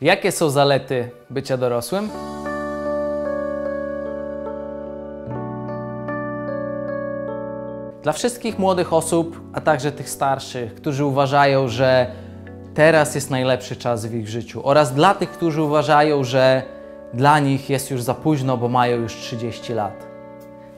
Jakie są zalety bycia dorosłym? Dla wszystkich młodych osób, a także tych starszych, którzy uważają, że teraz jest najlepszy czas w ich życiu, oraz dla tych, którzy uważają, że dla nich jest już za późno, bo mają już 30 lat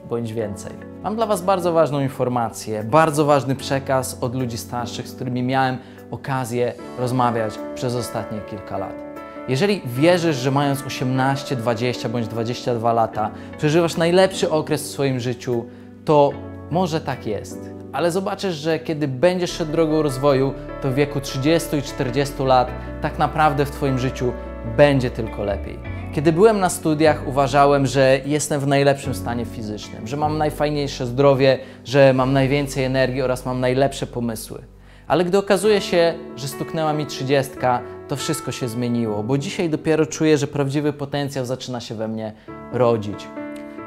bądź więcej. Mam dla Was bardzo ważną informację, bardzo ważny przekaz od ludzi starszych, z którymi miałem okazję rozmawiać przez ostatnie kilka lat. Jeżeli wierzysz, że mając 18, 20 bądź 22 lata przeżywasz najlepszy okres w swoim życiu, to może tak jest. Ale zobaczysz, że kiedy będziesz szedł drogą rozwoju, to w wieku 30 i 40 lat tak naprawdę w Twoim życiu będzie tylko lepiej. Kiedy byłem na studiach, uważałem, że jestem w najlepszym stanie fizycznym, że mam najfajniejsze zdrowie, że mam najwięcej energii oraz mam najlepsze pomysły. Ale gdy okazuje się, że stuknęła mi trzydziestka, to wszystko się zmieniło, bo dzisiaj dopiero czuję, że prawdziwy potencjał zaczyna się we mnie rodzić.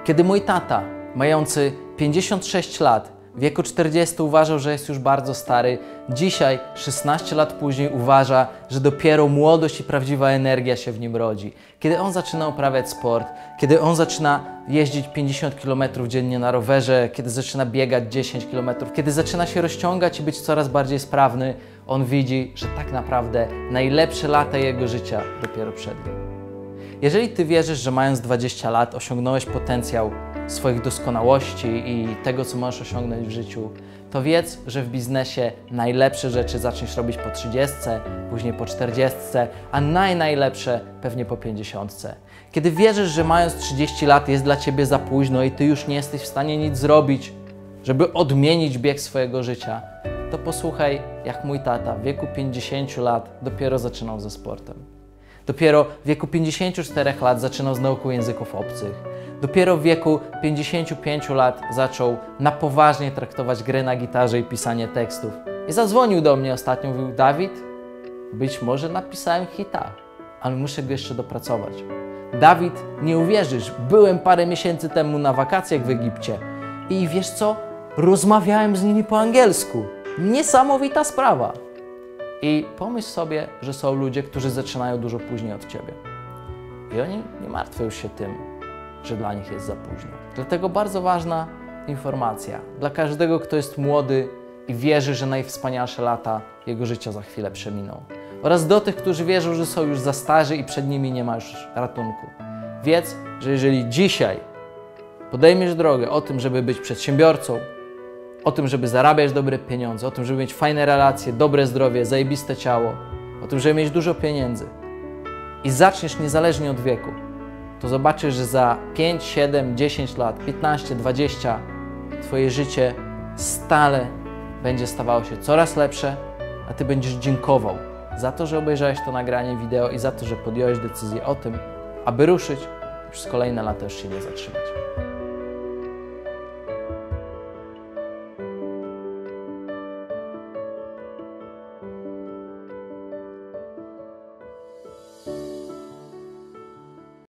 Kiedy mój tata, mający 56 lat, w wieku 40 uważał, że jest już bardzo stary. Dzisiaj, 16 lat później, uważa, że dopiero młodość i prawdziwa energia się w nim rodzi. Kiedy on zaczyna uprawiać sport, kiedy on zaczyna jeździć 50 km dziennie na rowerze, kiedy zaczyna biegać 10 km, kiedy zaczyna się rozciągać i być coraz bardziej sprawny, on widzi, że tak naprawdę najlepsze lata jego życia dopiero przed nim. Jeżeli ty wierzysz, że mając 20 lat osiągnąłeś potencjał swoich doskonałości i tego, co możesz osiągnąć w życiu, to wiedz, że w biznesie najlepsze rzeczy zaczniesz robić po 30, później po 40, a naj najlepsze pewnie po 50. Kiedy wierzysz, że mając 30 lat jest dla ciebie za późno i ty już nie jesteś w stanie nic zrobić, żeby odmienić bieg swojego życia, to posłuchaj, jak mój tata w wieku 50 lat dopiero zaczynał ze sportem. Dopiero w wieku 54 lat zaczynał z nauką języków obcych. Dopiero w wieku 55 lat zaczął na poważnie traktować grę na gitarze i pisanie tekstów. I zadzwonił do mnie ostatnio, mówił: Dawid, być może napisałem hita, ale muszę go jeszcze dopracować. Dawid, nie uwierzysz, byłem parę miesięcy temu na wakacjach w Egipcie i wiesz co? Rozmawiałem z nimi po angielsku. Niesamowita sprawa. I pomyśl sobie, że są ludzie, którzy zaczynają dużo później od ciebie. I oni nie martwią się tym, że dla nich jest za późno. Dlatego bardzo ważna informacja dla każdego, kto jest młody i wierzy, że najwspanialsze lata jego życia za chwilę przeminą. Oraz do tych, którzy wierzą, że są już za starzy i przed nimi nie ma już ratunku. Wiedz, że jeżeli dzisiaj podejmiesz drogę o tym, żeby być przedsiębiorcą, o tym, żeby zarabiać dobre pieniądze, o tym, żeby mieć fajne relacje, dobre zdrowie, zajebiste ciało, o tym, żeby mieć dużo pieniędzy i zaczniesz niezależnie od wieku, to zobaczysz, że za 5, 7, 10 lat, 15, 20 Twoje życie stale będzie stawało się coraz lepsze, a Ty będziesz dziękował za to, że obejrzałeś to nagranie wideo i za to, że podjąłeś decyzję o tym, aby ruszyć i przez kolejne lata już się nie zatrzymać.